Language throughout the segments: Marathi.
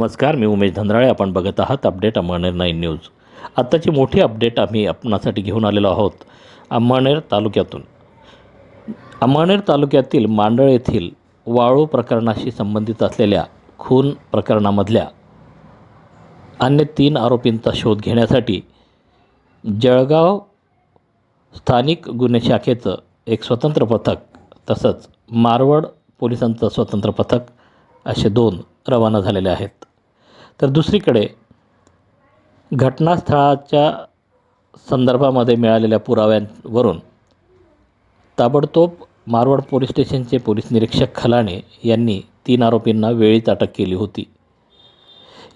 नमस्कार मी उमेश धंद्राळे आपण बघत आहात अपडेट अमळनेर नाईन न्यूज. आत्ताची मोठी अपडेट आम्ही आपणासाठी घेऊन आलेलो आहोत अमळनेर तालुक्यातून. अमळनेर तालुक्यातील मांडळ येथील वाळू प्रकरणाशी संबंधित असलेल्या खून प्रकरणामधल्या अन्य तीन आरोपींचा शोध घेण्यासाठी जळगाव स्थानिक गुन्हे शाखेचं एक स्वतंत्र पथक तसंच मारवड पोलिसांचं स्वतंत्र पथक असे दोन रवाना झालेले आहेत. तर दुसरीकडे घटनास्थळाच्या संदर्भामध्ये मिळालेल्या पुराव्यांवरून ताबडतोब मारवाड पोलीस स्टेशनचे पोलीस निरीक्षक खलाणे यांनी तीन आरोपींना वेळीच अटक केली होती.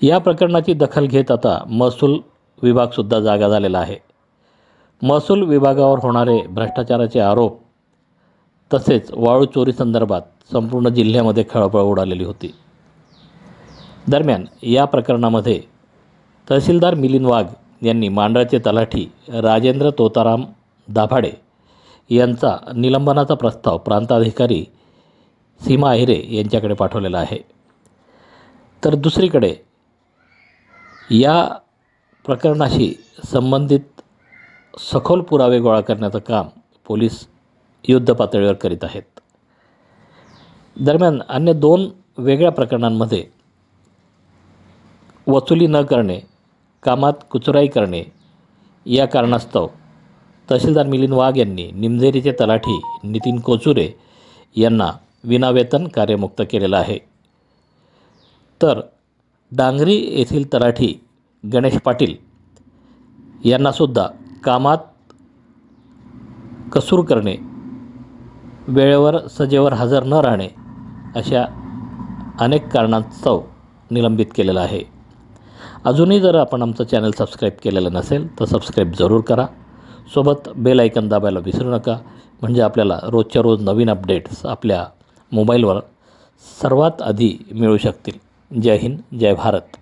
या प्रकरणाची दखल घेत आता महसूल विभागसुद्धा जागा झालेला आहे. महसूल विभागावर होणारे भ्रष्टाचाराचे आरोप तसेच वाळू चोरीसंदर्भात संपूर्ण जिल्ह्यामध्ये खळबळ उडालेली होती. दरम्यान या प्रकरणामध्ये तहसीलदार मिलिंद वाघ यांनी मांडळचे तलाठी राजेंद्र तोताराम दाभाडे यांचा निलंबनाचा प्रस्ताव प्रांताधिकारी सीमा अहिरे यांच्याकडे पाठवलेला आहे. तर दुसरीकडे या प्रकरणाशी संबंधित सखोल पुरावे गोळा करण्याचं काम पोलीस युद्धपातळीवर करीत आहेत. दरम्यान अन्य दोन वेगळ्या प्रकरणांमध्ये वसुली न करणे कामात कुचराई करणे या कारणास्तव तहसीलदार मिलिंद वाघ यांनी निमझेरीचे तलाठी नितीन कोचुरे यांना विनावेतन कार्यमुक्त केलेलं आहे. तर डांगरी येथील तलाठी गणेश पाटील यांनासुद्धा कामात कसूर करणे वेळेवर सजेवर हजर न राहणे अशा अनेक कारणास्तव निलंबित केलेलं आहे. अजूनही जर आपण आमचं चॅनल सबस्क्राईब केलेलं नसेल तर सबस्क्राईब जरूर करा. सोबत बेल ऐकन दाबायला विसरू नका. म्हणजे आपल्याला रोजच्या रोज नवीन अपडेट्स आपल्या मोबाईलवर सर्वात आधी मिळू शकतील. जय हिंद जय भारत.